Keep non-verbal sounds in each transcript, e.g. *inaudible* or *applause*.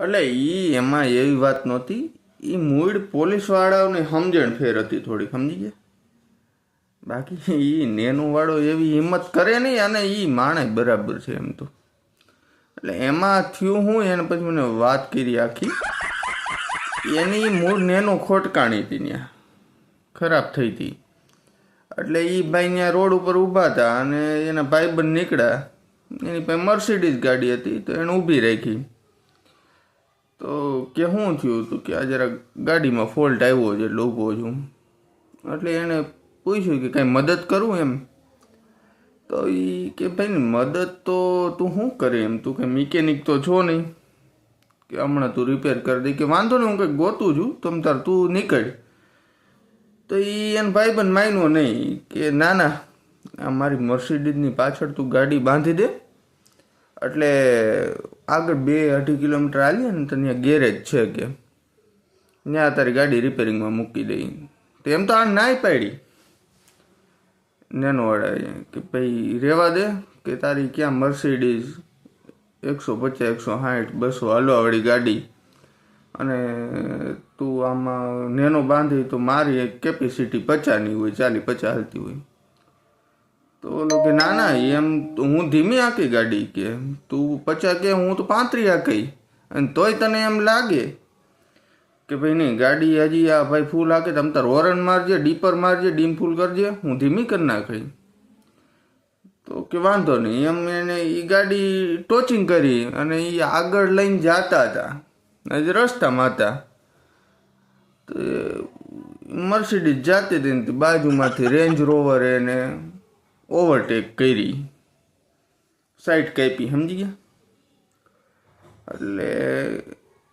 એટલે એ એમાં એવી વાત નહોતી. એ મૂળ પોલીસવાળાઓને સમજણ ફેર હતી થોડી સમજી ગયા? બાકી એ નેનું વાળો એવી હિંમત કરે નહીં અને એ માણે બરાબર છે એમ તો. એટલે એમાં થયું હું, એને પછી મને વાત કરી આખી. એની મૂળ નેનો ખોટકાણી હતી ત્યાં. ખરાબ થઈ હતી. એટલે એ ભાઈ ત્યાં રોડ ઉપર ઊભા હતા અને એના ભાઈબંધ નીકળ્યા. એની પાસે મર્સિડીઝ ગાડી હતી તો એને ઊભી રાખી. તો કે શું થયું હતું કે આ જરા ગાડીમાં ફોલ્ટ આવ્યો છે એટલે ઊભો છું. એટલે એણે પૂછ્યું કે કાંઈ મદદ કરું એમ? તો એ કે ભાઈ મદદ તો તું શું કરે એમ? તું કે મિકેનિક તો છો નહીં. કે હમણાં તું રિપેર કરી દે. કે વાંધો નહીં, હું કંઈક ગોતું છું. તમ તાર તું નીકળ. તો એ એને ભાઈબંધ માન્યો નહીં કે ના ના આ મારી મર્સિડીઝની પાછળ તું ગાડી બાંધી દે. એટલે આગળ બે અઢી કિલોમીટર આવીએ ને તો ત્યાં ગેરેજ છે કે. ત્યાં તારી ગાડી રિપેરિંગમાં મૂકી દઈ. એમ તો આ નાય પાડી. નેનોવાળાએ કે ભાઈ રહેવા દે કે તારી ક્યાં મર્સિડીઝ એકસો પચાસ, એકસો સાઠ બસો હલવાવાળી ગાડી. અને તું આમાં નેનો બાંધી તો મારી કેપેસિટી પચાસની હોય ચાલી પચાસ હાલતી હોય. તો ઓલો કે, ના ના, એમ હું ધીમી આંકી ગાડી કે, તું પચાસ કે, હું તો પાંત્રી આંકી અને તોય તને એમ લાગે કે ભાઈ નહીં, ગાડી હજી આ ભાઈ ફૂલ હાકે તમ તાર હોરન મારજે ડીપર મારજે ડીમ ફૂલ કરજે, હું ધીમી કરી નાખી. તો કે વાંધો નહીં, એમ એને એ ગાડી ટોચિંગ કરી અને એ આગળ લઈને જતા હતા. હજી રસ્તામાં હતા. તો મર્સિડીઝ જાતી હતી બાજુમાંથી રેન્જ રોવર એને ઓવરટેક કરી. સાઈડ કાપી, સમજી ગયા? એટલે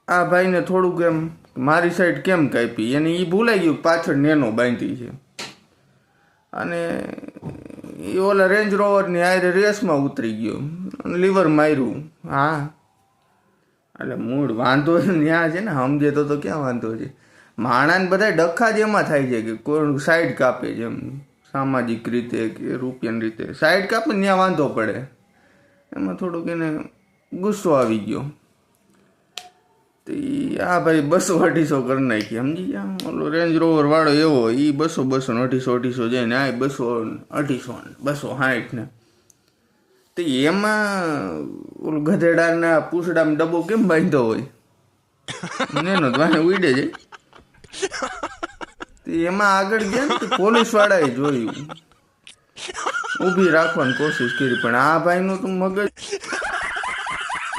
આ ભાઈને થોડુંક એમ મારી સાઈડ કેમ કાપી? એને એ ભૂલાઈ ગયું પાછળ નેનો બાંધી છે. અને એ ઓલા રેન્જ રોવરની આયરે રેસમાં ઉતરી ગયો અને લીવર માર્યું. હા. એટલે મૂળ વાંધો ત્યાં છે ને, સમજે તો તો ક્યાં વાંધો છે? માણાને બધા ડખા જ એમાં થાય છે કે કોણ સાઈડ કાપે છે એમ. સામાજિક રીતે કે રૂપિયાની રીતે. સાઈડ કાપે ત્યાં વાંધો પડે. એમાં થોડુંક એને ગુસ્સો આવી ગયો. તો આ ભાઈ બસો અઢીસો કરી નાખી. સમજી ગયા? ઓલો રેન્જ રોવર વાળો એવો એ બસો બસો ને અઢીસો અઢીસો જઈને આ બસો અઢીસો બસો સાઠ ને. તો એમાં ઓલું ગધેડાના પૂછડામાં ડબ્બો કેમ બાંધ્યો હોય? *laughs* નેનો તો વાંહે ઉડે તો એમાં આગળ ગયા ને પોલીસ વાળાએ જોયું. ઊભી રાખવાની કોશિશ કરી, પણ આ ભાઈનું તો મગજ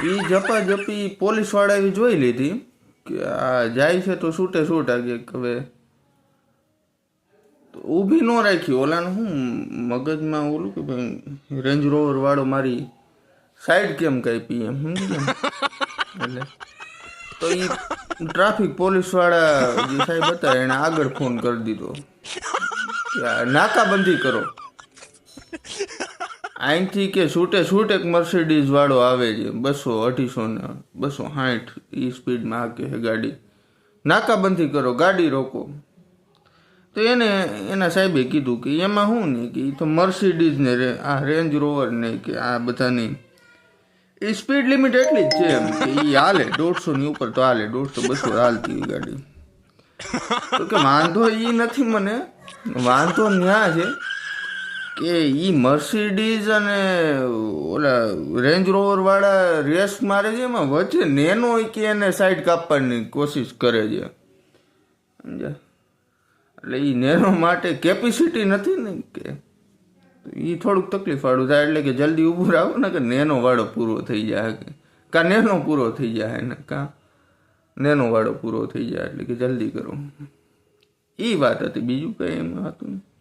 એ જપા જપી પોલીસ વાળાએ જોઈ લીધી કે આ જાય છે તો છૂટે છૂટ આગે હવે. ઊભી ન રાખી, ઓલાને શું મગજમાં ઓલું કે ભાઈ રેન્જ રોવર વાળો મારી સાઈડ કેમ કાપી એમ એટલે તો એ ટ્રાફિક પોલીસવાળા જે સાહેબ હતા, એને આગળ ફોન કરી દીધો. નાકાબંધી કરો. અહીંથી કે છૂટે, છૂટ એક મર્સિડીઝ વાળો આવે છે. બસો, અઢીસો ને, બસો સાઠ એ સ્પીડમાં હાકે છે ગાડી. નાકાબંધી કરો, ગાડી રોકો. તો એને, એના સાહેબે કીધું કે એમાં શું નહીં કે એ તો મર્સિડીઝ ને આ રેન્જ રોવર ને કે આ બધાની એ સ્પીડ લિમિટ એટલી જ છે એમ કે એ હાલે દોઢસો ની ઉપર તો હાલે, દોઢસો બસો હાલતી હોય ગાડી. તો કે વાંધો એ નથી મને, વાંધો ન્યા છે કે એ મર્સિડીઝ અને ઓલા રેન્જ રોવર વાળા રેસ મારે છે એમાં વચ્ચે નેનો કે એને સાઈડ કાપવાની કોશિશ કરે છે. સમજ્યા? એટલે એ નેનો માટે કેપેસિટી નથી ને કે. એ થોડુંક તકલીફ વાળું થાય, એટલે કે જલ્દી ઊભું રહો ને કે નેનો વાળો પૂરો થઈ જાય કે. કાં નેનો પૂરો થઈ જાય ને? કાં? નેનો વાળો પૂરો થઈ જાય, એટલે કે જલ્દી કરો. એ વાત હતી બીજું કંઈ એમ હતું? નહીં